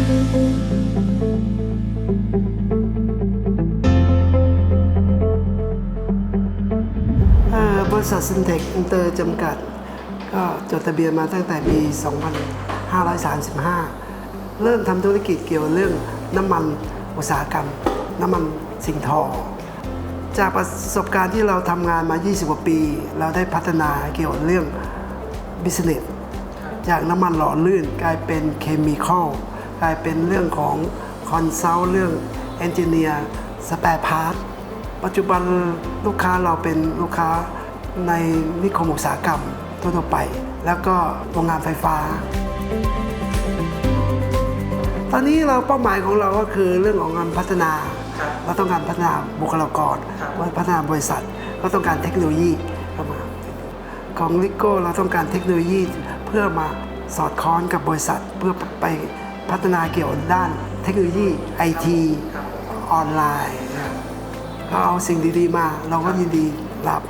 บริษัทซินเทคอินเตอร์จำกัด ก็จดทะเบียนมาตั้งแต่ปี 2535 เริ่มทำธุรกิจเกี่ยวเรื่องน้ำมันอุตสาหกรรม น้ำมันสิ่งทอ จากประสบการณ์ที่เราทำงานมา 20 กว่าปี เราได้พัฒนาเกี่ยวเรื่องบิสเนสจากน้ำมันหล่อลื่นกลายเป็นเคมีคอล กลายเป็นเรื่องของคอนซัลท์เรื่องเอนจิเนียร์สแปร์พาร์ทปัจจุบันลูกค้าเราเป็นลูกค้าในนิคมอุตสาหกรรมทั่วๆไป แล้วก็โรงงานไฟฟ้า ตอนนี้เราเป้าหมายของเราก็คือเรื่องของการพัฒนา เราต้องการพัฒนาบุคลากรพัฒนาบริษัท ก็ต้องการเทคโนโลยีเข้ามา ของลิโก้เราต้องการเทคโนโลยีเพื่อมาสอดคล้องกับบริษัทเพื่อไป พัฒนาเกี่ยวกับด้านเทคโนโลยีไอทีออนไลน์นะครับเขาเอาสิ่งดีๆมาเราก็ยินดีรับ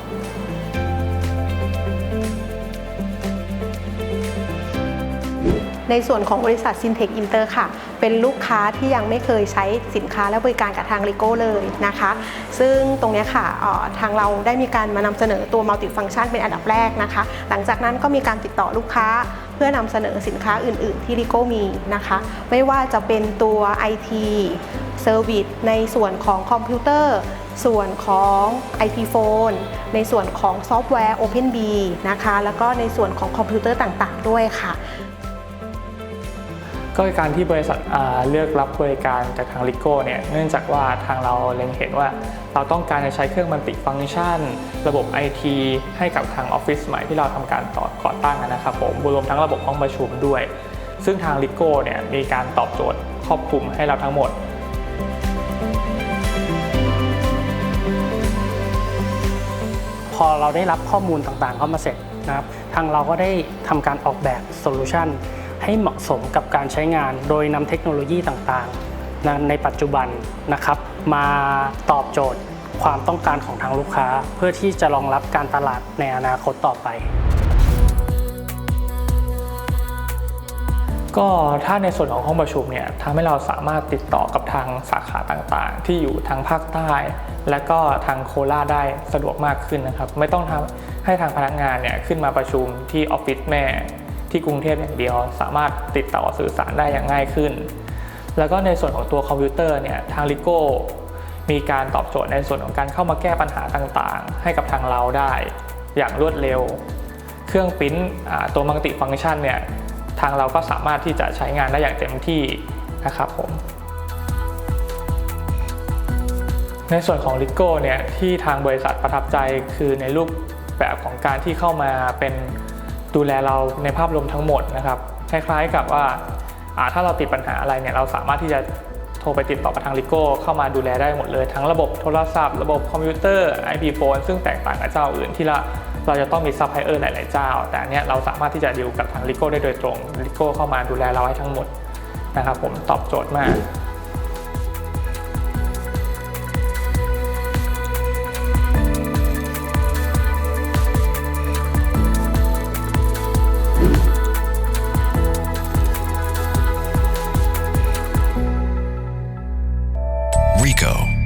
ในส่วนของบริษัท Syntech Inter ค่ะ เป็นลูกค้าที่ยังไม่เคยใช้สินค้าและบริการกับทาง l e g o เลยนะคะ ซึ่งตรงนี้ค่ะทางเราได้มีการมานำเสนอตัว Multi Function เป็นอันดับแรกนะคะ หลังจากนั้นก็มีการติดต่อลูกค้าเพื่อนำเสนอสินค้าอื่น ๆ ที่ l e g o มีนะคะ ไม่ว่าจะเป็นตัว IT Service ในส่วนของคอมพิวเตอร์ส่วนของ IP Phone ในส่วนของซอฟต์แวร์ OpenB นะคะ แล้วก็ในส่วนของคอมพิวเตอร์ต่างๆ ด้วยค่ะ ก็การที่บริษัทเลือกรับบริการจากทางลิโก้เนี่ยเนื่องจากว่าทางเราเล็งเห็นว่า เราต้องการจะใช้เครื่องมัลติฟังก์ชัน ระบบ IT ให้กับทางออฟฟิศใหม่ที่เราทำการต่อก่อตั้งนะครับผมรวมทั้งระบบห้องประชุมด้วย ซึ่งทางลิโก้เนี่ยมีการตอบโจทย์ครอบคลุมให้เราทั้งหมดพอเราได้รับข้อมูลต่างๆเข้ามาเสร็จนะครับ ทางเราก็ได้ทำการออกแบบโซลูชัน ให้เหมาะสมกับการใช้งาน โดยนำเทคโนโลยีต่างๆ ในปัจจุบันนะครับ มาตอบโจทย์ความต้องการของทางลูกค้า เพื่อที่จะรองรับการตลาดในอนาคตต่อไป ก็ถ้าในส่วนของห้องประชุมเนี่ยทำให้เราสามารถติดต่อกับทางสาขาต่างๆ ที่อยู่ทางภาคใต้ และก็ทางโคราชได้สะดวกมากขึ้นนะครับ ไม่ต้องทำให้ทางพนักงานเนี่ยขึ้นมาประชุมที่ออฟฟิศแม่ ที่กรุงเทพอย่างเดียว สามารถติดต่อสื่อสารได้อย่างง่ายขึ้น แล้วก็ในส่วนของตัวคอมพิวเตอร์เนี่ยทางลิโก้มีการตอบโจทย์ในส่วนของการเข้ามาแก้ปัญหาต่างๆ ให้กับทางเราได้อย่างรวดเร็ว เครื่องปริ้นอ่าตัวมัลติฟังก์ชันเนี่ยทางเราก็สามารถที่จะใช้งานได้อย่างเต็มที่นะครับผมในส่วนของลิโก้เนี่ยที่ทางบริษัทประทับใจคือในรูปแบบของการที่เข้ามาเป็น ดูแลเราในภาพรวมทั้งหมดนะครับคล้ายๆกับว่าถ้าเราติดปัญหาอะไรเนี่ยเราสามารถที่จะโทรไปติดต่อกับทางลิโก้เข้ามาดูแลได้หมดเลย ทั้งระบบโทรศัพท์ ระบบคอมพิวเตอร์ IP phone ซึ่งแตกต่างกับเจ้าอื่นที่ละเราจะต้องมีซัพพลายเออร์หลาย ๆ เจ้า แต่อันเนี้ยเราสามารถที่จะดีลกับทางลิโก้ได้โดยตรงลิโก้เข้ามาดูแลเราให้ทั้งหมดนะครับผมตอบโจทย์มาก Rico.